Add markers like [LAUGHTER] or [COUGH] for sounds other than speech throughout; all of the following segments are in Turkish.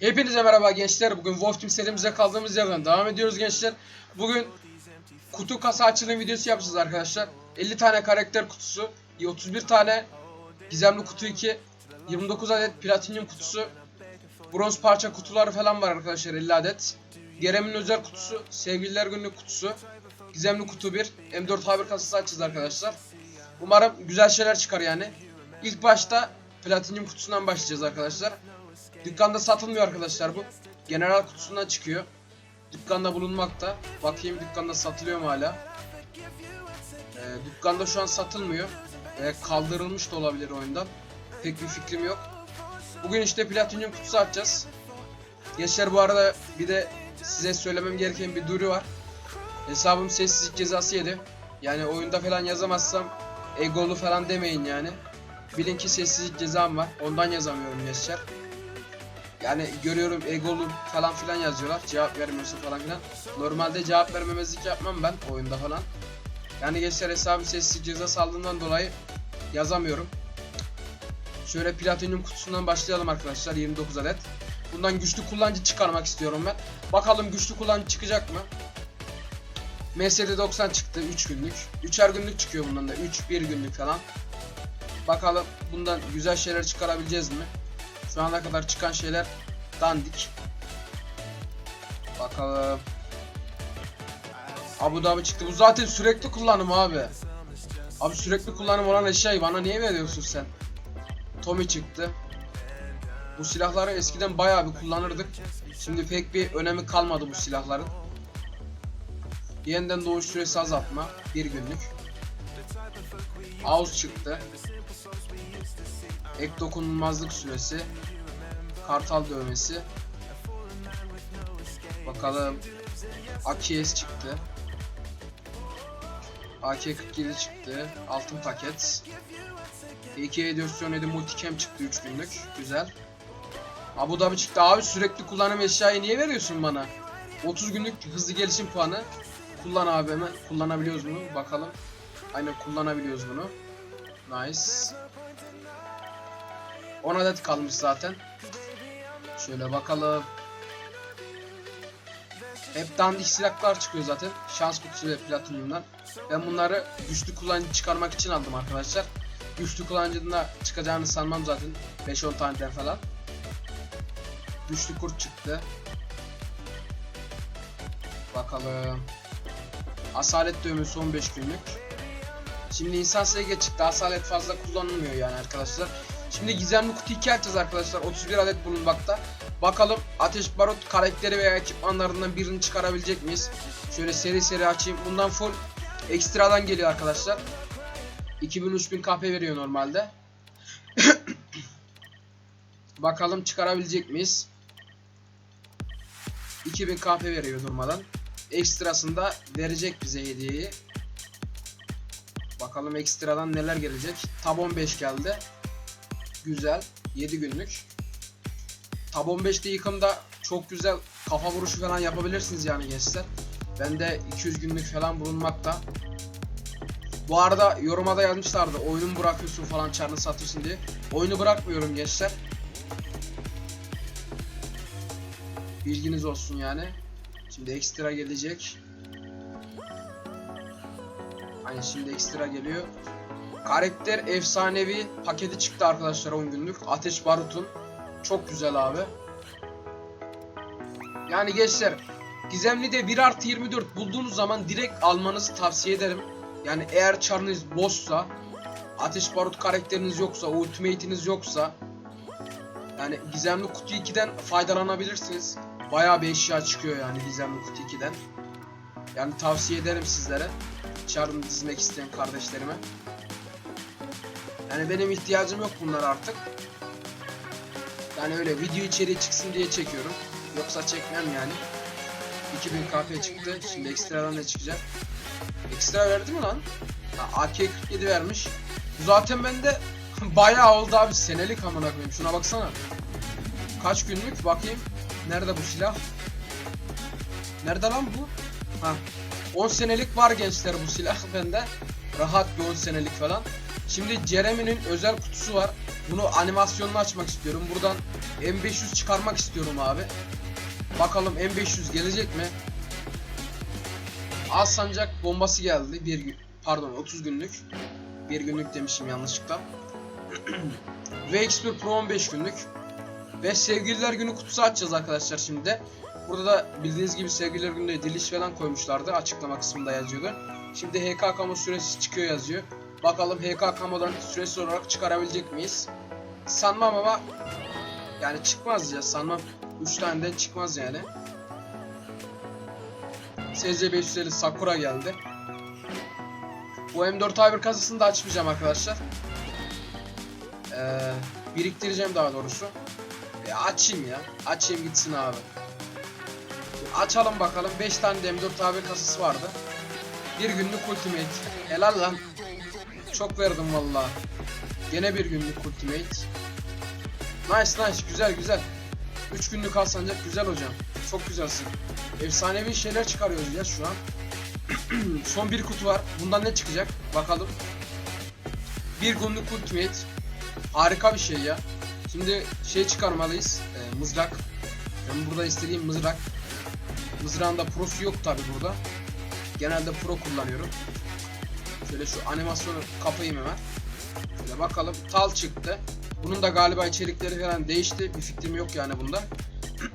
Hepinize merhaba gençler. Bugün Wolf Team serimize kaldığımız yerden devam ediyoruz gençler. Bugün kutu kasa açılım videosu yapacağız arkadaşlar. 50 tane karakter kutusu, 31 tane gizemli kutu 2, 29 adet platinyum kutusu, bronz parça kutuları falan var arkadaşlar 50 adet. Gerem'in özel kutusu, sevgililer günlük kutusu, gizemli kutu 1, M4 Haber kasası açacağız arkadaşlar. Umarım güzel şeyler çıkar yani. İlk başta platinyum kutusundan başlayacağız arkadaşlar. Dükkanda satılmıyor arkadaşlar bu. General kutusundan çıkıyor. Dükkanda bulunmakta. Bakayım dükkanda satılıyor mu hala? Ee, dükkanda şu an satılmıyor. Ee, kaldırılmış da olabilir oyundan. Pek bir fikrim yok. Bugün işte platinyum kutusu açacağız. Gençler bu arada bir de size söylemem gereken bir duyuru var. Hesabım sessizlik cezası yedi. Yani oyunda falan yazamazsam egolu falan demeyin yani. Bilin ki sessizlik cezam var. Ondan yazamıyorum gençler. Yani görüyorum egolu falan filan yazıyorlar. Cevap vermiyorsun falan filan. Normalde cevap vermemezlik yapmam ben oyunda falan. Yani gençler hesabı sessiz ceza saldığından dolayı yazamıyorum. Şöyle platinyum kutusundan başlayalım arkadaşlar 29 adet. Bundan güçlü kullanıcı çıkarmak istiyorum ben. Bakalım güçlü kullanıcı çıkacak mı? MSD 90 çıktı 3 günlük. 3'er günlük çıkıyor bundan da 3 1 günlük falan. Bakalım bundan güzel şeyler çıkarabileceğiz mi? Şu ana kadar çıkan şeyler dandik. Bakalım. Abu Dhabi çıktı. Bu zaten sürekli kullanım abi. Abi sürekli kullanım olan eşyayı bana niye veriyorsun sen? Tommy çıktı. Bu silahları eskiden bayağı bir kullanırdık. Şimdi pek bir önemi kalmadı bu silahların. Yeniden doğuş süresi azaltma. Bir günlük. Ağuz çıktı. Ek dokunulmazlık süresi. Kartal dövmesi. Bakalım. AKS çıktı. AK-47 çıktı. Altın paket. AK-417 Multicam çıktı 3 günlük. Güzel. Abu Dhabi çıktı. Abi sürekli kullanım eşyayı niye veriyorsun bana? 30 günlük hızlı gelişim puanı. Kullan abi hemen. Kullanabiliyoruz bunu. Bakalım. Aynen kullanabiliyoruz bunu. Nice. 10 adet kalmış zaten. Şöyle bakalım. Hep dandik silahlar çıkıyor zaten. Şans kutusu ve platinyumdan. Ben bunları güçlü kullanıcı çıkarmak için aldım arkadaşlar. Güçlü kullanıcının da çıkacağını sanmam zaten. 5-10 taneden falan. Güçlü kurt çıktı. Bakalım. Asalet dövmesi 15 günlük. Şimdi insan SG çıktı. Asalet fazla kullanılmıyor yani arkadaşlar. Şimdi gizemli kutu 2 açacağız arkadaşlar. 31 adet bulunmakta. Bakalım ateş barut karakteri veya ekipmanlarından birini çıkarabilecek miyiz? Şöyle seri seri açayım. Bundan full ekstradan geliyor arkadaşlar. 2000-3000 KP veriyor normalde. [COUGHS] Bakalım çıkarabilecek miyiz? 2000 KP veriyor durmadan. Ekstrasında verecek bize hediyeyi. Bakalım ekstradan neler gelecek. Tab 15 geldi. Güzel. 7 günlük. Tab 15'te yıkımda çok güzel kafa vuruşu falan yapabilirsiniz yani gençler. Bende 200 günlük falan bulunmakta. Bu arada yoruma da yazmışlardı oyunu bırakıyorsun falan çarını satıyorsun diye. Oyunu bırakmıyorum gençler. Bilginiz olsun yani. Şimdi ekstra gelecek. Hani şimdi ekstra geliyor. Karakter efsanevi paketi çıktı arkadaşlar 10 günlük. Ateş Barut'un. Çok güzel abi. Yani gençler Gizemli de 1 artı 24 bulduğunuz zaman direkt almanızı tavsiye ederim. Yani eğer çarınız boşsa Ateş Barut karakteriniz yoksa, ultimate'iniz yoksa yani Gizemli Kutu 2'den faydalanabilirsiniz. Bayağı bir eşya çıkıyor yani Gizemli Kutu 2'den. Yani tavsiye ederim sizlere. Çarını dizmek isteyen kardeşlerime. Yani benim ihtiyacım yok bunlar artık. Yani öyle video içeriği çıksın diye çekiyorum. Yoksa çekmem yani. 2000 KP çıktı. Şimdi ekstradan ne çıkacak? Ekstra verdi mi lan? Ha, AK-47 vermiş. Zaten bende [LAUGHS] bayağı oldu abi. Senelik amına koyayım. Şuna baksana. Kaç günlük bakayım. Nerede bu silah? Nerede lan bu? Ha. 10 senelik var gençler bu silah [LAUGHS] bende. Rahat bir 10 senelik falan. Şimdi Jeremy'nin özel kutusu var. Bunu animasyonunu açmak istiyorum. Buradan M500 çıkarmak istiyorum abi. Bakalım M500 gelecek mi? Az sancak bombası geldi. Bir pardon 30 günlük. Bir günlük demişim yanlışlıkla. [CLEARS THROAT] VX1 Pro 15 günlük. Ve sevgililer günü kutusu açacağız arkadaşlar şimdi de. Burada da bildiğiniz gibi sevgililer gününde diliş falan koymuşlardı. Açıklama kısmında yazıyordu. Şimdi HK Kamo süresi çıkıyor yazıyor. Bakalım HK Kamo'dan süresi olarak çıkarabilecek miyiz? Sanmam ama yani çıkmaz ya sanmam. 3 taneden çıkmaz yani. SC550 Sakura geldi. Bu M4A1 kasasını da açmayacağım arkadaşlar. Ee, biriktireceğim daha doğrusu. E, açayım ya. Açayım gitsin abi. Açalım bakalım. 5 tane de M4A1 kasası vardı. Bir günlük ultimate. Helal lan. Çok verdim valla. Gene bir günlük ultimate. Nice nice güzel güzel. 3 günlük alsancak güzel hocam. Çok güzelsin. Efsanevi şeyler çıkarıyoruz ya şu an. [CLEARS THROAT] Son bir kutu var. Bundan ne çıkacak? Bakalım. Bir günlük ultimate. Harika bir şey ya. Şimdi şey çıkarmalıyız. E, mızrak. Ben burada istediğim mızrak. Mızrağın da prosu yok tabi burada. Genelde pro kullanıyorum. Şöyle şu animasyonu kapayım hemen. Şöyle bakalım. Tal çıktı. Bunun da galiba içerikleri falan değişti. Bir fikrim yok yani bunda.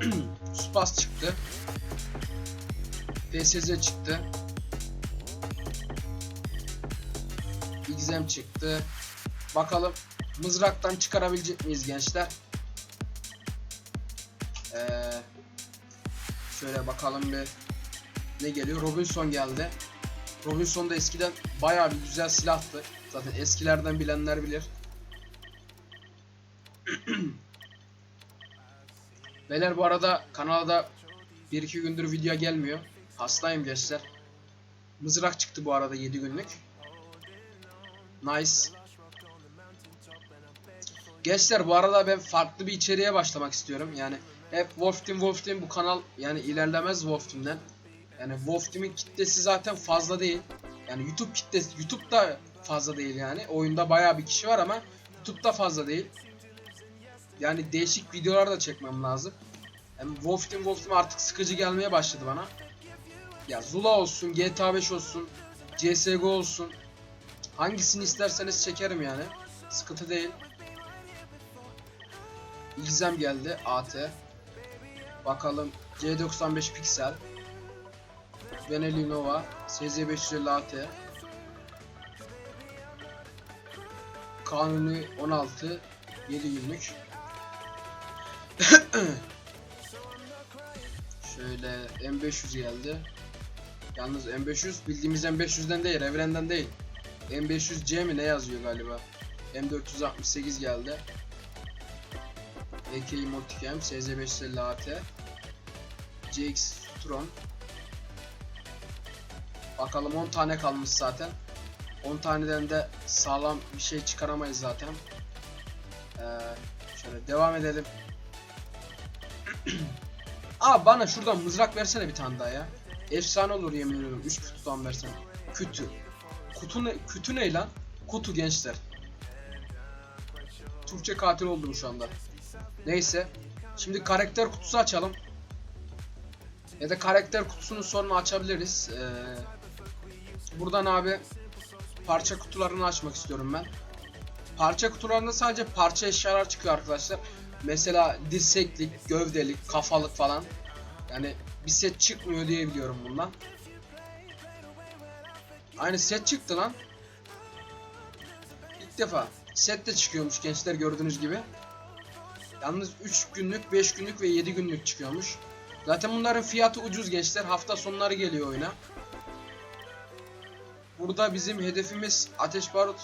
[CLEARS THROAT] Spas çıktı. PSZ çıktı. XM çıktı. Bakalım mızraktan çıkarabilecek miyiz gençler? Ee, şöyle bakalım bir ne geliyor? Robinson geldi. Robinson da eskiden bayağı bir güzel silahtı. Zaten eskilerden bilenler bilir. [CLEARS THROAT] Beyler bu arada kanalda 1-2 gündür video gelmiyor. Hastayım gençler. Mızrak çıktı bu arada 7 günlük. Nice. Gençler bu arada ben farklı bir içeriğe başlamak istiyorum. Yani hep Wolf Team Wolf Team bu kanal yani ilerlemez Wolf Team'den. Yani Wolf Team'in kitlesi zaten fazla değil. Yani YouTube kitlesi YouTube'da fazla değil yani. Oyunda bayağı bir kişi var ama YouTube'da fazla değil. Yani değişik videolar da çekmem lazım. Yani Wolf Team Wolf Team artık sıkıcı gelmeye başladı bana. Ya Zula olsun, GTA 5 olsun, CSGO olsun. Hangisini isterseniz çekerim yani. Sıkıntı değil. İlzem geldi AT. Bakalım C95 piksel. Benelli Nova SZ550 AT. Kanuni 16 7 günlük. [COUGHS] Şöyle M500 geldi. Yalnız M500 bildiğimiz M500'den değil, evrenden değil. M500C mi ne yazıyor galiba? M468 geldi. AK Multicam, SZ550 AT. GX Tron. Bakalım 10 tane kalmış zaten. 10 taneden de sağlam bir şey çıkaramayız zaten. Ee, şöyle devam edelim. [CLEARS THROAT] Aa bana şuradan mızrak versene bir tane daha ya. Efsane olur yemin ediyorum. 3 kutudan versene. Kütü. Kutu ne, kütü ne lan? Kutu gençler. Türkçe katil oldum şu anda. Neyse. Şimdi karakter kutusu açalım. Ya da karakter kutusunun sonunu açabiliriz. Ee, buradan abi parça kutularını açmak istiyorum ben. Parça kutularında sadece parça eşyalar çıkıyor arkadaşlar. Mesela dirseklik, gövdelik, kafalık falan. Yani bir set çıkmıyor diye biliyorum bundan. Aynı set çıktı lan. İlk defa. Set de çıkıyormuş gençler gördüğünüz gibi. Yalnız 3 günlük, 5 günlük ve 7 günlük çıkıyormuş. Zaten bunların fiyatı ucuz gençler. Hafta sonları geliyor oyuna. Burada bizim hedefimiz ateş barut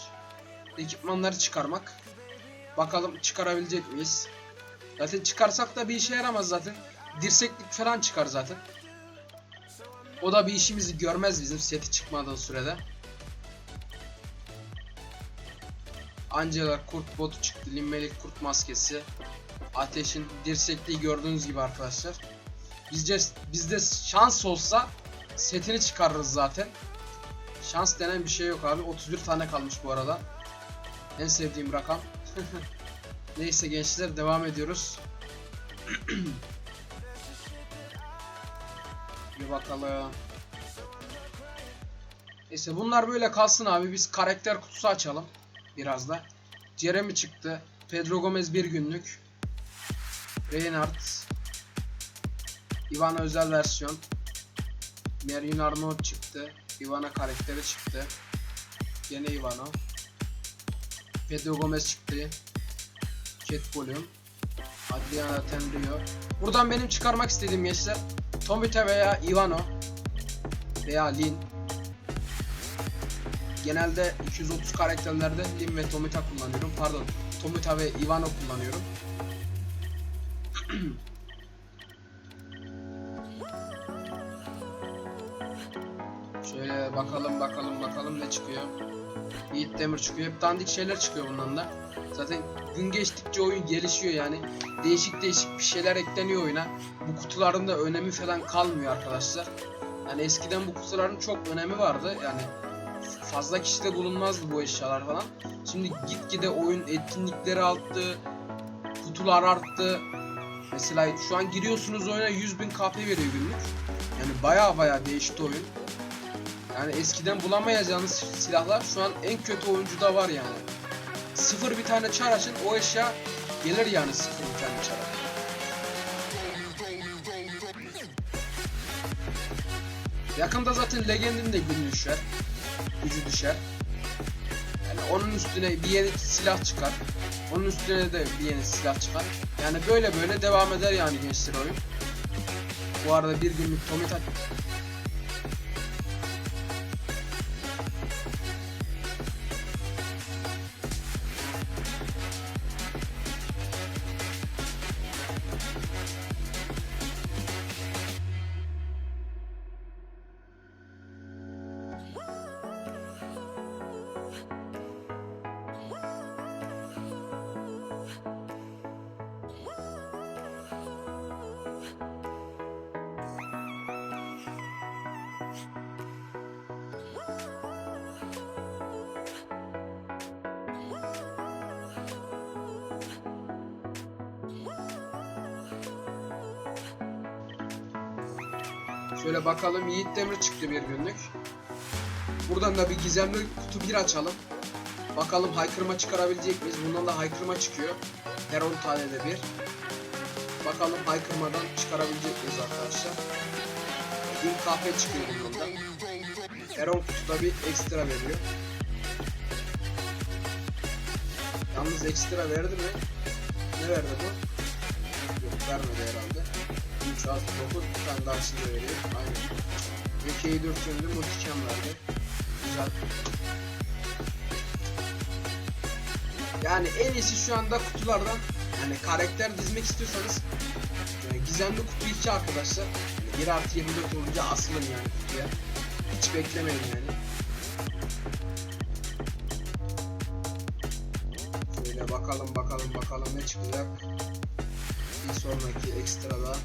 ekipmanları çıkarmak. Bakalım çıkarabilecek miyiz? Zaten çıkarsak da bir işe yaramaz zaten. Dirseklik falan çıkar zaten. O da bir işimizi görmez bizim seti çıkmadığı sürede. Angela kurt botu çıktı. Limmelik kurt maskesi. Ateşin dirsekliği gördüğünüz gibi arkadaşlar. Bizce bizde şans olsa setini çıkarırız zaten. Şans denen bir şey yok abi. 31 tane kalmış bu arada. En sevdiğim rakam. [LAUGHS] Neyse gençler devam ediyoruz. [CLEARS THROAT] Bir bakalım. Neyse bunlar böyle kalsın abi. Biz karakter kutusu açalım. Biraz da. Jeremy çıktı. Pedro Gomez bir günlük. Reinhardt. Ivana özel versiyon. Merlin Arnold çıktı. Ivana karakteri çıktı. Gene Ivana. Pedro Gomez çıktı. Cat Volume. Adriana Tenrio. Buradan benim çıkarmak istediğim gençler Tomita veya Ivano veya Lin. Genelde 230 karakterlerde Lin ve Tomita kullanıyorum. Pardon, Tomita ve Ivano kullanıyorum. [CLEARS THROAT] Şöyle bakalım bakalım bakalım ne çıkıyor. Yiğit Demir çıkıyor. Hep dandik şeyler çıkıyor bundan da. Zaten gün geçtikçe oyun gelişiyor yani. Değişik değişik bir şeyler ekleniyor oyuna. Bu kutuların da önemi falan kalmıyor arkadaşlar. Yani eskiden bu kutuların çok önemi vardı. Yani fazla kişide bulunmazdı bu eşyalar falan. Şimdi gitgide oyun etkinlikleri arttı. Kutular arttı. Mesela şu an giriyorsunuz oyuna 100.000 KP veriyor günlük. Yani baya baya değişti oyun. Yani eskiden bulamayacağınız silahlar şu an en kötü oyuncuda var yani. Sıfır bir tane çar açın o eşya gelir yani sıfır bir tane çar. Yakında zaten Legend'in de günü düşer. Gücü düşer. Yani onun üstüne bir yeni silah çıkar. Onun üstüne de bir yeni silah çıkar. Yani böyle böyle devam eder yani gençler oyun. Bu arada bir günlük Tomita Şöyle bakalım Yiğit Demir çıktı bir günlük. Buradan da bir gizemli kutu bir açalım. Bakalım haykırma çıkarabilecek miyiz? Bundan da haykırma çıkıyor. Her 10 tane de bir. Bakalım haykırmadan çıkarabilecek miyiz arkadaşlar? 1000 KP çıkıyor bundan. Her 10 kutuda bir ekstra veriyor. Yalnız ekstra verdi mi? Ne verdi bu? Yok vermedi herhalde. 3, 6, 9 bir tane daha şimdi veriyor. Aynen. Ülkeyi 4 yönlü multicam verdi. Güzel. Yani en iyisi şu anda kutulardan yani karakter dizmek istiyorsanız yani gizemli kutu 2 arkadaşlar. Yani 1 artı 24 olunca asılın yani kutuya. Hiç beklemeyin yani. Şöyle bakalım bakalım bakalım ne çıkacak. Bir sonraki ekstrada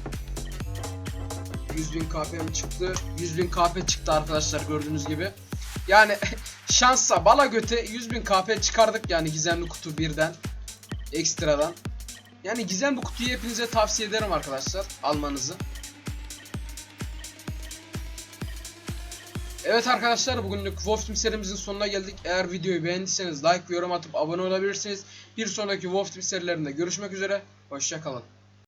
100.000 KP mi çıktı? 100.000 KP çıktı arkadaşlar gördüğünüz gibi. Yani [LAUGHS] şansa bala göte 100.000 KP çıkardık yani gizemli kutu birden. Ekstradan. Yani gizemli kutuyu hepinize tavsiye ederim arkadaşlar almanızı. Evet arkadaşlar bugünlük Wolf Team serimizin sonuna geldik. Eğer videoyu beğendiyseniz like ve yorum atıp abone olabilirsiniz. Bir sonraki Wolf Team serilerinde görüşmek üzere. Hoşçakalın.